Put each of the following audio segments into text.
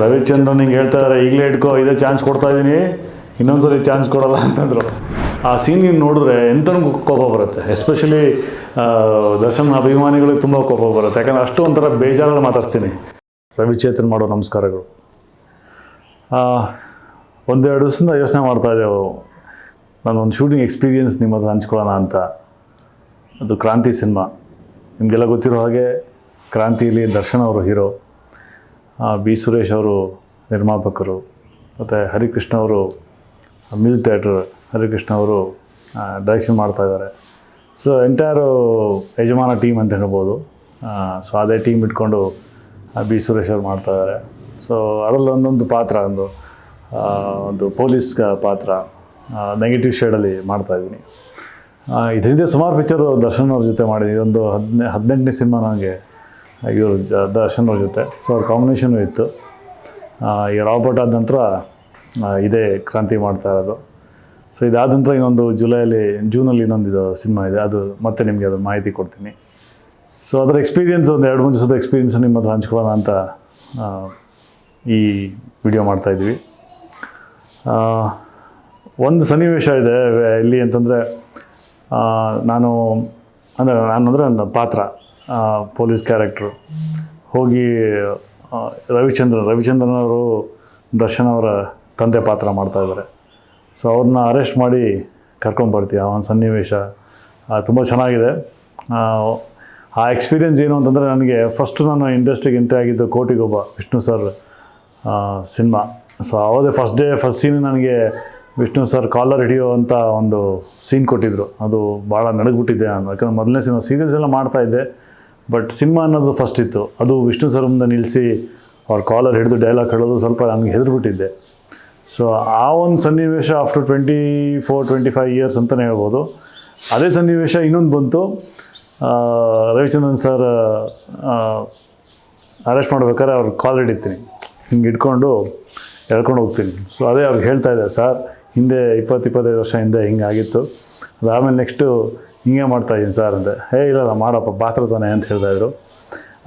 ರವಿಚಂದ್ರನ್ ಹಿಂಗೆ ಹೇಳ್ತಾ ಇದಾರೆ ಈಗಲೇ ಇಟ್ಕೋ ಇದೇ ಚಾನ್ಸ್ ಕೊಡ್ತಾ ಇದ್ದೀನಿ, ಇನ್ನೊಂದ್ಸರಿ ಚಾನ್ಸ್ ಕೊಡಲ್ಲ ಅಂತಂದ್ರು. ಆ ಸೀನ್ ನೋಡಿದ್ರೆ ಎಂತನಿಗೂ ಕೋಪ ಬರುತ್ತೆ. ಎಸ್ಪೆಷಲಿ ದರ್ಶನ್ ಅಭಿಮಾನಿಗಳಿಗೆ ತುಂಬ ಕೋಪ ಬರುತ್ತೆ. ಯಾಕಂದರೆ ಅಷ್ಟು ಒಂಥರ ಬೇಜಾರಲ್ಲಿ ಮಾತಾಡ್ತೀನಿ ರವಿಚೇತನ್ ಮಾಡೋ ನಮಸ್ಕಾರಗಳು. ಒಂದೆರಡು ದಿವಸದಿಂದ ಯೋಚನೆ ಮಾಡ್ತಾ ಇದ್ದೆ ನಾನು ಒಂದು ಶೂಟಿಂಗ್ ಎಕ್ಸ್ಪೀರಿಯನ್ಸ್ ನಿಮ್ಮ ಹತ್ರ ಹಂಚ್ಕೊಳ್ಳೋಣ ಅಂತ. ಅದು ಕ್ರಾಂತಿ ಸಿನಿಮಾ ನಿಮಗೆಲ್ಲ ಗೊತ್ತಿರೋ ಹಾಗೆ ಕ್ರಾಂತಿಯಲ್ಲಿ ದರ್ಶನ್ ಅವರು ಹೀರೋ ಬಿ ಸುರೇಶ್ ಅವರು ನಿರ್ಮಾಪಕರು, ಮತ್ತು ಹರಿಕೃಷ್ಣ ಅವರು, ಮ್ಯೂಸಿಕ್ ಡೈರೆಕ್ಟರ್ ಹರಿಕೃಷ್ಣ ಅವರು ಡೈರೆಕ್ಷನ್ ಮಾಡ್ತಾ ಇದ್ದಾರೆ. ಸೊ ಎಂಟೈರು ಯಜಮಾನ ಟೀಮ್ ಅಂತ ಹೇಳ್ಬೋದು. ಸೊ ಅದೇ ಟೀಮ್ ಇಟ್ಕೊಂಡು ಬಿ ಸುರೇಶ್ ಅವರು ಮಾಡ್ತಾ ಇದ್ದಾರೆ. ಸೊ ಅದರಲ್ಲಿ ಒಂದೊಂದು ಪಾತ್ರ, ಒಂದು ಒಂದು ಪೊಲೀಸ್ ಪಾತ್ರ ನೆಗೆಟಿವ್ ಶೇಡಲ್ಲಿ ಮಾಡ್ತಾ ಇದ್ದೀನಿ. ಇದರಿಂದ ಸುಮಾರು ಪಿಕ್ಚರು ದರ್ಶನ್ ಅವ್ರ ಜೊತೆ ಮಾಡಿದ್ದೀನಿ. ಒಂದು ಹದಿನೆ, ಹದಿನೆಂಟನೇ ಸಿನಿಮಾ ನನಗೆ ಇವರು ಜ ದರ್ಶನ್ರ ಜೊತೆ. ಸೊ ಅವ್ರ ಕಾಂಬಿನೇಷನು ಇತ್ತು. ಈ ರಾಬರ್ಟ್ ಆದ ನಂತರ ಇದೇ ಕ್ರಾಂತಿ ಮಾಡ್ತಾ ಇರೋದು. ಸೊ ಇದಾದ ನಂತರ ಇನ್ನೊಂದು ಜುಲೈಯಲ್ಲಿ ಜೂನಲ್ಲಿ ಇನ್ನೊಂದು ಇದು ಸಿನಿಮಾ ಇದೆ. ಅದು ಮತ್ತೆ ನಿಮಗೆ ಅದು ಮಾಹಿತಿ ಕೊಡ್ತೀನಿ. ಸೊ ಅದರ ಎಕ್ಸ್ಪೀರಿಯೆನ್ಸ್ ಒಂದು ಎರಡು ಮೂರು ದಿವಸದ ಎಕ್ಸ್ಪೀರಿಯೆನ್ಸ್ ನಿಮ್ಮ ಹತ್ರ ಹಂಚ್ಕೊಳ್ಳೋಣ ಅಂತ ಈ ವಿಡಿಯೋ ಮಾಡ್ತಾಯಿದ್ವಿ ಒಂದು ಸನ್ನಿವೇಶ ಇದೆ ಇಲ್ಲಿ ಅಂತಂದರೆ ನಾನು, ಅಂದರೆ ನಾನು ಅಂದರೆ ನನ್ನ ಪಾತ್ರ. Police character. ಹೋಗಿ ರವಿಚಂದ್ರ ರವಿಚಂದ್ರನ್ ಅವರು ದರ್ಶನ್ ಅವರ ತಂದೆ ಪಾತ್ರ ಮಾಡ್ತಾಯಿದ್ದಾರೆ ಸೊ ಅವ್ರನ್ನ ಅರೆಸ್ಟ್ ಮಾಡಿ ಕರ್ಕೊಂಬರ್ತೀವಿ ಆ ಒಂದು ಸನ್ನಿವೇಶ. ತುಂಬ ಚೆನ್ನಾಗಿದೆ. ಆ, ಎಕ್ಸ್ಪೀರಿಯೆನ್ಸ್ ಏನು ಅಂತಂದರೆ ನನಗೆ ಫಸ್ಟು ನಾನು ಇಂಡಸ್ಟ್ರಿಗೆ ಎಂಟ್ರಿ ಆಗಿದ್ದು Kotigobba Vishnu sir cinema so ಅವಾಗೇ ಫಸ್ಟ್ ಡೇ ಫಸ್ಟ್ ಸೀನ್ ನನಗೆ ವಿಷ್ಣು ಸರ್ ಕಾಲರ್ ಹಿಡಿಯೋ ಅಂತ ಒಂದು ಸೀನ್ ಕೊಟ್ಟಿದ್ದರು ಅದು ಭಾಳ ನಡಗ್ಬಿಟ್ಟಿದ್ದೆ ನಾನು ಯಾಕಂದ್ರೆ ಮೊದಲನೇ ಸಿನಿಮಾ ಸೀರಿಯಲ್ಸ್ ಎಲ್ಲ ಮಾಡ್ತಾಯಿದ್ದೆ ಬಟ್ ಸಿನಿಮಾ ಅನ್ನೋದು ಫಸ್ಟ್ ಇತ್ತು. ಅದು ವಿಷ್ಣು ಸರ್ಮದ ಮುಂದೆ ನಿಲ್ಲಿಸಿ ಅವ್ರ ಕಾಲರ್ ಹಿಡಿದು ಡೈಲಾಗ್ ಹೇಳೋದು ಸ್ವಲ್ಪ ನನಗೆ ಹೆದರ್ಬಿಟ್ಟಿದ್ದೆ. ಸೊ ಆ ಒಂದು ಸನ್ನಿವೇಶ after twenty four twenty five years ಅಂತಲೇ ಹೇಳ್ಬೋದು. ಅದೇ ಸನ್ನಿವೇಶ ಇನ್ನೊಂದು ಬಂತು. ರವಿಚಂದ್ರನ್ ಸರ್ ಅರೆಸ್ಟ್ ಮಾಡ್ಬೇಕಾದ್ರೆ ಅವ್ರಿಗೆ ಕಾಲ್ ಹಿಡಿತೀನಿ. ಹಿಂಗೆ ಇಟ್ಕೊಂಡು ಎಳ್ಕೊಂಡು ಹೋಗ್ತೀನಿ. ಸೊ ಅದೇ ಅವ್ರಿಗೆ ಹೇಳ್ತಾ ಇದ್ದೆ ಸರ್ ಹಿಂದೆ ಇಪ್ಪತ್ತು, ಇಪ್ಪತ್ತೈದು ವರ್ಷ ಹಿಂದೆ ಹಿಂಗೆ ಆಗಿತ್ತು. ಅದಾದಮೇಲೆ ನೆಕ್ಸ್ಟು ಹಿಂಗೆ ಮಾಡ್ತಾಯಿದ್ದೀನಿ ಸರ್ ಅಂದೆ ಹೇ, ಇಲ್ಲ ಮಾಡಪ್ಪ, ಪಾತ್ರ ತಾನೆ ಅಂತ ಹೇಳ್ತಾಯಿದ್ರು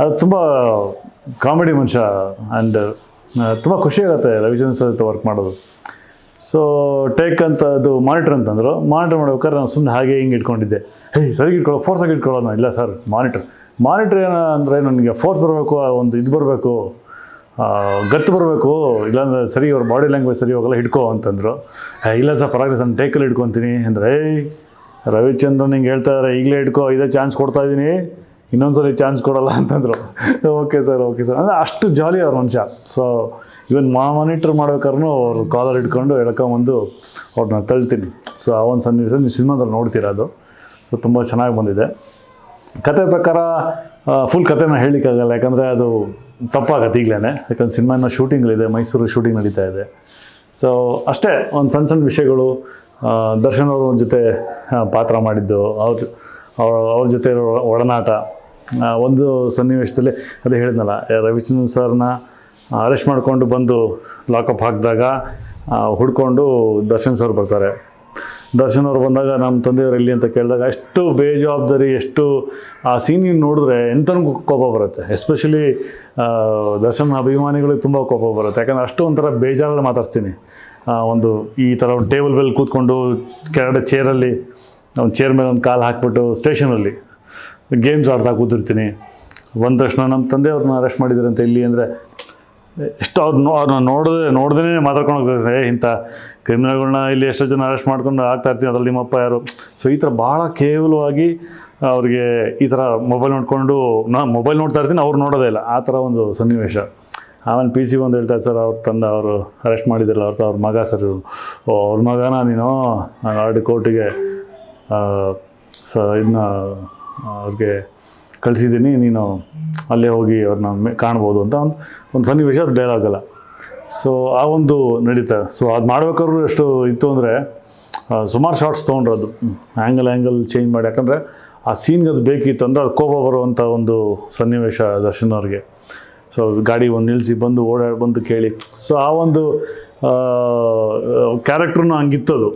ಅದು ತುಂಬ ಕಾಮಿಡಿ ಮನುಷ್ಯ ಆ್ಯಂಡ್ ತುಂಬ ಖುಷಿಯಾಗುತ್ತೆ ರವಿಚಂದ್ರ ಸರ್ ಜೊತೆ ವರ್ಕ್ ಮಾಡೋದು. ಸೊ ಟೇಕ್ ಅಂತ ಅದು ಮಾನಿಟರ್ ಅಂತಂದರು ಮಾನಿಟರ್ ಮಾಡ್ಬೇಕಾದ್ರೆ ನಾನು ಸುಮ್ಮನೆ ಹಾಗೆ ಹಿಂಗೆ ಇಟ್ಕೊಂಡಿದ್ದೆ. ಹೇ, ಸರಿ ಇಟ್ಕೊಳ್ಳೋ ಫೋರ್ಸಾಗಿ ಇಟ್ಕೊಳ್ಳೋಣ ಇಲ್ಲ ಸರ್ ಮಾನಿಟ್ರ್ ಮಾನಿಟರ್ ಏನೋ ಅಂದರೆ ನನಗೆ ಫೋರ್ಸ್ ಬರಬೇಕು ಒಂದು ಇದು ಬರಬೇಕು ಗತ್ತು ಬರಬೇಕು, ಇಲ್ಲಾಂದ್ರೆ ಸರಿ, ಅವ್ರ ಬಾಡಿ ಲ್ಯಾಂಗ್ವೇಜ್ ಸರಿ ಹೋಗಲ್ಲ, ಹಿಡ್ಕೋ ಅಂತಂದರು. ಇಲ್ಲ ಸರ್, ಪರವಾಗಿಲ್ಲ ನಾನು ಟೇಕಲ್ಲಿ ಹಿಡ್ಕೊತೀನಿ ಅಂದರೆ, ಏಯ್ ರವಿಚಂದ್ರನ್ ಹಿಂಗೆ ಹೇಳ್ತಾ ಇದ್ದಾರೆ ಈಗಲೇ ಇಟ್ಕೋ ಇದೇ ಚಾನ್ಸ್ ಕೊಡ್ತಾ ಇದ್ದೀನಿ ಇನ್ನೊಂದ್ಸರಿ ಚಾನ್ಸ್ ಕೊಡಲ್ಲ ಅಂತಂದರು. ಓಕೆ ಸರ್ ಓಕೆ ಸರ್ ಅಂದರೆ ಅಷ್ಟು ಜಾಲಿ ಅವ್ರ ಮನುಷ್ಯ. ಸೊ ಇವನ್ ಮಾನಿಟರ್ ಮಾಡ್ಬೇಕಾದ್ರೂ ಅವ್ರ ಕಾಲರ್ ಇಟ್ಕೊಂಡು ಎಳ್ಕೊಂಬಂದು ಅವ್ರನ್ನ ತಳ್ತೀನಿ. ಸೊ ಆ ಒಂದು ಸನ್ನಿವೇಶ ನೀವು ಸಿನಿಮಾದಲ್ಲಿ ನೋಡ್ತೀರ ಅದು? ಸೊ ತುಂಬ ಚೆನ್ನಾಗಿ ಬಂದಿದೆ. ಕತೆ ಪ್ರಕಾರ ಫುಲ್ ಕತೆನ ಹೇಳಲಿಕ್ಕಾಗಲ್ಲ, ಯಾಕಂದರೆ ಅದು ತಪ್ಪಾಗತ್ತೆ ಈಗಲೇ ಯಾಕಂದ್ರೆ ಸಿನಿಮಾನ ಶೂಟಿಂಗ್ಗಳಿದೆ ಮೈಸೂರು ಶೂಟಿಂಗ್ ನಡೀತಾ ಇದೆ. ಸೊ ಅಷ್ಟೇ, ಒಂದು ಸಣ್ಣ ಸಣ್ಣ ವಿಷಯಗಳು. ದರ್ಶನ್ ಅವ್ರ ಜೊತೆ ಪಾತ್ರ ಮಾಡಿದ್ದು, ಅವ್ರ ಅವ್ರ ಅವ್ರ ಜೊತೆ ಒಡನಾಟ ಒಂದು ಸನ್ನಿವೇಶದಲ್ಲಿ ಅದೇ ಹೇಳಿದ್ನಲ್ಲ ರವಿಚಂದ್ರನ್ ಸರ್ನ ಅರೆಸ್ಟ್ ಮಾಡಿಕೊಂಡು ಬಂದು ಲಾಕಪ್ ಹಾಕಿದಾಗ ಹುಡ್ಕೊಂಡು ದರ್ಶನ್ ಸರ್ ಬರ್ತಾರೆ. ದರ್ಶನ್ ಅವ್ರು ಬಂದಾಗ, ನಮ್ಮ ತಂದೆಯವರು ಎಲ್ಲಿ ಅಂತ ಕೇಳಿದಾಗ, ಎಷ್ಟು ಬೇಜವಾಬ್ದಾರಿ, ಎಷ್ಟು ಆ ಸೀನ್ ನೋಡಿದ್ರೆ ಎಂಥನೂ ಕೋಪ ಬರುತ್ತೆ. ಎಸ್ಪೆಷಲಿ ದರ್ಶನ್ ಅಭಿಮಾನಿಗಳಿಗೆ ತುಂಬ ಕೋಪ ಬರುತ್ತೆ. ಯಾಕಂದರೆ ಅಷ್ಟು ಒಂಥರ ಬೇಜಾರಲ್ಲಿ ಮಾತಾಡ್ತೀನಿ ಒಂದು ಈ ಥರ ಒಂದು ಟೇಬಲ್ ಮೇಲೆ ಕೂತ್ಕೊಂಡು ಕೆಳಗಡೆ ಚೇರಲ್ಲಿ ಒಂದು ಚೇರ್ ಮೇಲೆ ಒಂದು ಕಾಲು ಹಾಕ್ಬಿಟ್ಟು ಸ್ಟೇಷನಲ್ಲಿ ಗೇಮ್ಸ್ ಆಡ್ತಾ ಕೂತಿರ್ತೀನಿ. ಬಂದ ತಕ್ಷಣ ನಮ್ಮ ತಂದೆ ಅವ್ರನ್ನ ಅರೆಸ್ಟ್ ಮಾಡಿದ್ರು ಅಂತ ಇಲ್ಲಿ ಅಂದರೆ ಎಷ್ಟು ಅವ್ರು ನೋ ಅವ್ರನ್ನ ನೋಡಿದ್ರೆ ನೋಡ್ದೇ ಮಾತಾಡ್ಕೊಂಡು ಹೋಗ್ತಾರೆ ಏ, ಇಂಥ ಕ್ರಿಮಿನಲ್ಗಳನ್ನ ಇಲ್ಲಿ ಎಷ್ಟೋ ಜನ ಅರೆಸ್ಟ್ ಮಾಡ್ಕೊಂಡು ಆಗ್ತಾ ಇರ್ತೀನಿ. ಅದ್ರಲ್ಲಿ ನಿಮ್ಮಪ್ಪ ಯಾರು? ಸೊ ಈ ಥರ ಭಾಳ ಕೇವಲವಾಗಿ ಅವ್ರಿಗೆ ಈ ಥರ ಮೊಬೈಲ್ ನೋಡಿಕೊಂಡು ನಾನು ಮೊಬೈಲ್ ನೋಡ್ತಾ ಇರ್ತೀನಿ. ಅವ್ರು ನೋಡೋದೇ ಇಲ್ಲ. ಆ ಥರ ಒಂದು ಸನ್ನಿವೇಶ. ಆಮೇಲೆ ಪಿ ಸಿ ಒಂದು ಹೇಳ್ತಾರೆ, ಸರ್, ಅವ್ರು ತಂದ ಅವರು ಅರೆಸ್ಟ್ ಮಾಡಿದ್ರಲ್ಲ, ಅವ್ರ ಅವ್ರ ಮಗ ಸರ್ ಇವರು. ಓ, ಅವ್ರ ಮಗನ ನೀನು? ಆಲ್ರೆಡಿ ಕೋರ್ಟಿಗೆ ಸ ಇದನ್ನ ಅವ್ರಿಗೆ ಕಳಿಸಿದ್ದೀನಿ, ನೀನು ಅಲ್ಲೇ ಹೋಗಿ ಅವ್ರನ್ನ ಕಾಣ್ಬೋದು ಅಂತ ಒಂದು ಒಂದು ಸನ್ನಿವೇಶ ಅದು ಡೈಲಾಗಲ್ಲ ಸೊ ಆ ಒಂದು ನಡೀತಾ ಸೊ ಅದು ಮಾಡ್ಬೇಕಾದ್ರೂ ಎಷ್ಟು ಇತ್ತು ಅಂದರೆ ಸುಮಾರು ಶಾರ್ಟ್ಸ್ ತೊಗೊಂಡ್ರು ಅದು ಆ್ಯಂಗಲ್ ಆ್ಯಂಗಲ್ ಚೇಂಜ್ ಮಾಡಿ, ಯಾಕಂದರೆ ಆ ಸೀನ್ಗೆ ಅದು ಬೇಕಿತ್ತು ಅಂದರೆ ಅದು ಕೋಪ ಬರುವಂಥ ಒಂದು ಸನ್ನಿವೇಶ ದರ್ಶನ್ ಅವ್ರಿಗೆ. ಸೊ ಗಾಡಿ ಒಂದು ನಿಲ್ಲಿಸಿ ಬಂದು ಓಡಾಡಿ ಬಂದು ಕೇಳಿ. ಸೊ ಆ ಒಂದು ಕ್ಯಾರೆಕ್ಟ್ರೂ ಹಂಗಿತ್ತದು.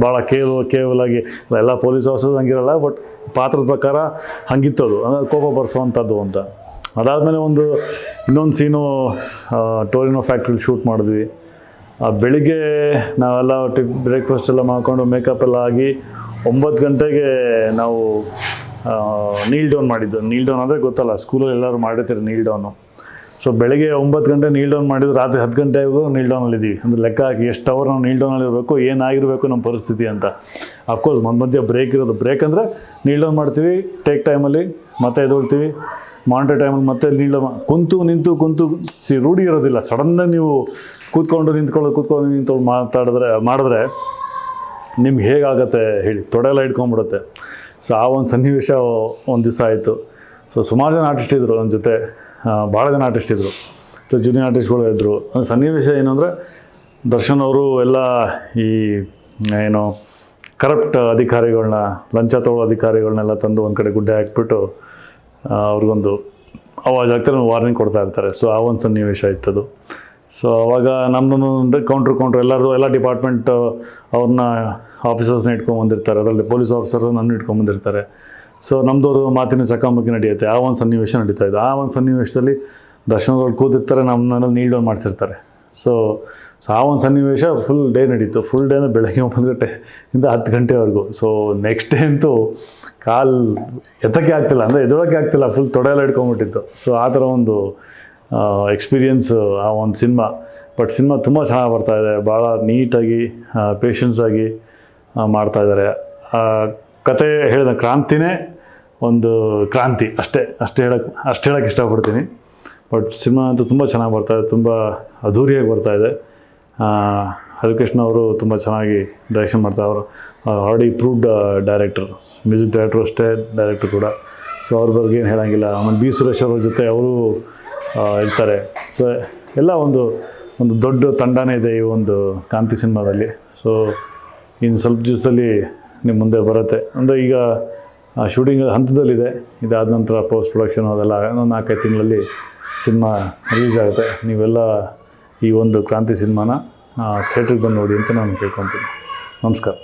ಭಾಳ ಕೇವಲ ಕೇವಲಾಗಿ ಎಲ್ಲ ಪೊಲೀಸ್ ಆಫೀಸರ್ಸ್ ಹಂಗಿರಲ್ಲ ಬಟ್ ಪಾತ್ರದ ಪ್ರಕಾರ ಹಂಗಿತ್ತದು. ಅಂದರೆ ಕೋಪ ಬರ್ಸೋವಂಥದ್ದು ಅಂತ. ಅದಾದಮೇಲೆ ಒಂದು, ಇನ್ನೊಂದು ಸೀನು ಟೋರಿನೋ ಫ್ಯಾಕ್ಟ್ರಿಲಿ ಶೂಟ್ ಮಾಡಿದ್ವಿ. ಆ, ಬೆಳಿಗ್ಗೆ ನಾವೆಲ್ಲ ಟಿ ಬ್ರೇಕ್ಫಾಸ್ಟ್ ಎಲ್ಲ ಮಾಡ್ಕೊಂಡು ಮೇಕಪ್ ಎಲ್ಲ ಆಗಿ ಒಂಬತ್ತು ಗಂಟೆಗೆ ನಾವು ನೀಲ್ ಡೌನ್ ಮಾಡಿದ್ದು. ನೀಲ್ ಡೌನ್ ಅಂದರೆ ಗೊತ್ತಲ್ಲ ಸ್ಕೂಲಲ್ಲಿ ಎಲ್ಲರೂ ಮಾಡಿರ್ತಾರೆ ನೀಲ್ ಡೌನು ಸೊ ಬೆಳಗ್ಗೆ ಒಂಬತ್ತು ಗಂಟೆ ನೀಲ್ ಡೌನ್ ಮಾಡಿದ್ರು, ರಾತ್ರಿ ಹತ್ತು ಗಂಟೆಗೂ ನೀಲ್ ಇದ್ದೀವಿ. ಅಂದರೆ ಲೆಕ್ಕ ಹಾಕಿ ಎಷ್ಟು ಅವರ್ ನಾವು ನೀಲ್ ಇರಬೇಕು, ಏನಾಗಿರಬೇಕು ನಮ್ಮ ಪರಿಸ್ಥಿತಿ ಅಂತ. ಅಫ್ಕೋರ್ಸ್ ಮಧ್ಯ ಮಧ್ಯ ಬ್ರೇಕ್ ಇರೋದು ಬ್ರೇಕ್ ಅಂದರೆ ನೀಲ್ ಡೌನ್ ಮಾಡ್ತೀವಿ ಟೇಕ್ ಟೈಮಲ್ಲಿ ಮತ್ತೆ ಎದೊಳ್ತೀವಿ ಮಾನಿಟರ್ ಟೈಮಲ್ಲಿ ಮತ್ತೆ ನೀಲ್ ಕುಂತು, ನಿಂತು, ಕುಂತು ಸಿ ರೂಢಿ ಇರೋದಿಲ್ಲ. ಸಡನ್ನಾಗಿ ನೀವು ಕೂತ್ಕೊಂಡು, ನಿಂತ್ಕೊಳ್ಳೋ, ಕೂತ್ಕೊಂಡು ನಿಂತ್ಕೊಂಡು ಮಾತಾಡಿದ್ರೆ, ಮಾಡಿದ್ರೆ ನಿಮ್ಗೆ ಹೇಗಾಗತ್ತೆ ಹೇಳಿ ತೊಡೆಲ್ಲ ಇಟ್ಕೊಂಡ್ಬಿಡುತ್ತೆ ಸೊ ಆ ಒಂದು ಸನ್ನಿವೇಶ ಒಂದು ದಿವಸ ಆಯಿತು. ಸೊ ಸುಮಾರು ಜನ ಆರ್ಟಿಸ್ಟ್ ಇದ್ದರು ನನ್ನ ಜೊತೆ. ಭಾಳ ಜನ ಆರ್ಟಿಸ್ಟ್ ಇದ್ದರು ಪ್ಲಸ್ ಜೂನಿಯರ್ ಆರ್ಟಿಸ್ಟ್ಗಳು ಇದ್ದರು ಸನ್ನಿವೇಶ ಏನಂದರೆ ದರ್ಶನ್ ಅವರು ಎಲ್ಲ ಈ, ಏನು ಕರಪ್ಟ್ ಅಧಿಕಾರಿಗಳನ್ನ ಲಂಚ ತಗೊಳ್ಳೋ ಅಧಿಕಾರಿಗಳನ್ನೆಲ್ಲ ತಂದು ಒಂದು ಕಡೆ ಗುಡ್ಡೆ ಹಾಕ್ಬಿಟ್ಟು ಅವ್ರಿಗೊಂದು ಅವಾಜ್ ಆಗ್ತಾರೆ ವಾರ್ನಿಂಗ್ ಕೊಡ್ತಾ ಇರ್ತಾರೆ. ಸೊ ಆ ಒಂದು ಸನ್ನಿವೇಶ ಇತ್ತದು. ಸೊ ಅವಾಗ ನಮ್ಮದೊಂದು ಕೌಂಟ್ರ್ ಕೌಂಟ್ರ್ ಎಲ್ಲರದು ಎಲ್ಲ ಡಿಪಾರ್ಟ್ಮೆಂಟ್ ಅವ್ರನ್ನ ಆಫೀಸರ್ಸ್ನ ಇಟ್ಕೊಂಡ್ಬಂದಿರ್ತಾರೆ ಅದರಲ್ಲಿ ಪೊಲೀಸ್ ಆಫೀಸರ್ ನನ್ನ ಇಟ್ಕೊಂಬಂದಿರ್ತಾರೆ ಸೊ ನಮ್ಮದವರು ಮಾತಿನ ಚಕಮಕಿ ನಡೆಯುತ್ತೆ. ಆ ಒಂದು ಸನ್ನಿವೇಶ ನಡೀತಾ ಇದೆ. ಆ ಒಂದು ಸನ್ನಿವೇಶದಲ್ಲಿ ದರ್ಶನಗಳು ಕೂತಿರ್ತಾರೆ, ನಮ್ಮನ್ನೆಲ್ಲ ನೀಲ್ ಡೌನ್ ಮಾಡ್ತಿರ್ತಾರೆ. ಸೊ ಸೊ ಆ ಒಂದು ಸನ್ನಿವೇಶ ಫುಲ್ ಡೇ ನಡೀತು. ಫುಲ್ ಡೇ ಅಂದರೆ ಬೆಳಗ್ಗೆ ಒಂಬತ್ತು ಇಂದ ಹತ್ತು ಗಂಟೆವರೆಗೂ. ಸೊ ನೆಕ್ಸ್ಟ್ ಡೇ ಅಂತೂ ಕಾಲು ಎತ್ತಕ್ಕೆ ಆಗ್ತಿಲ್ಲ. ಅಂದರೆ ಎದೊಳಕ್ಕೆ ಆಗ್ತಿಲ್ಲ. ಫುಲ್ ತೊಡೆಯೆಲ್ಲ ಹಿಡ್ಕೊಂಬಿಟ್ಟಿತ್ತು ಸೊ ಆ ಥರ ಒಂದು ಎಕ್ಸ್ಪೀರಿಯನ್ಸ್ ಆ ಒಂದು ಸಿನಿಮಾ. ಬಟ್ ಸಿನಿಮಾ ತುಂಬ ಚೆನ್ನಾಗಿ ಇದೆ. ಭಾಳ ನೀಟಾಗಿ ಪೇಷನ್ಸ್ ಆಗಿ ಕತೆ ಹೇಳಿದ ಕ್ರಾಂತಿನೇ ಒಂದು ಕ್ರಾಂತಿ. ಅಷ್ಟೇ ಅಷ್ಟೇ ಹೇಳಕ್ಕೆ ಅಷ್ಟು ಹೇಳಕ್ಕೆ ಇಷ್ಟಪಡ್ತೀನಿ. ಬಟ್ ಸಿನಿಮಾ ಅಂತೂ ತುಂಬ ಚೆನ್ನಾಗಿ ಬರ್ತಾ ಇದೆ ತುಂಬ ಅದ್ಧೂರಿಯಾಗಿ ಬರ್ತಾ ಇದೆ. ಆ, ಹರಿಕೃಷ್ಣ ಅವರು ತುಂಬ ಚೆನ್ನಾಗಿ ಡೈರೆಕ್ಷನ್ ಮಾಡ್ತಾರೆ ಅವರು already proved director music director ಅಷ್ಟೇ ಡೈರೆಕ್ಟರ್ ಕೂಡ. ಸೊ ಅವ್ರ ಬಗ್ಗೆ ಏನು ಹೇಳೋಂಗಿಲ್ಲ. ಆಮೇಲೆ ಬಿ ಸುರೇಶ್ ಅವ್ರ ಜೊತೆ ಅವರು ಇರ್ತಾರೆ. ಸೊ ಎಲ್ಲ ಒಂದು ಒಂದು ದೊಡ್ಡ ತಂಡನೇ ಇದೆ ಈ ಒಂದು ಕಾಂತಿ ಸಿನಿಮಾದಲ್ಲಿ. ಸೊ ಇನ್ನು ಸ್ವಲ್ಪ ದಿವಸದಲ್ಲಿ ನಿಮ್ಮ ಮುಂದೆ ಬರುತ್ತೆ. ಅಂದರೆ ಈಗ ಶೂಟಿಂಗ್ ಹಂತದಲ್ಲಿದೆ. ಇದಾದ ನಂತರ ಪೋಸ್ಟ್ ಪ್ರೊಡಕ್ಷನ್ ಅದೆಲ್ಲ ಏನೋ ನಾಲ್ಕೈದು ತಿಂಗಳಲ್ಲಿ ಸಿನಿಮಾ ರಿಲೀಸ್ ಆಗುತ್ತೆ. ನೀವೆಲ್ಲ ಈ ಒಂದು ಕ್ರಾಂತಿ ಸಿನಿಮಾನ ಥಿಯೇಟ್ರಿಗೆ ಬಂದು ನೋಡಿ ಅಂತ ನಾನು ಕೇಳ್ಕೊತೀನಿ. ನಮಸ್ಕಾರ.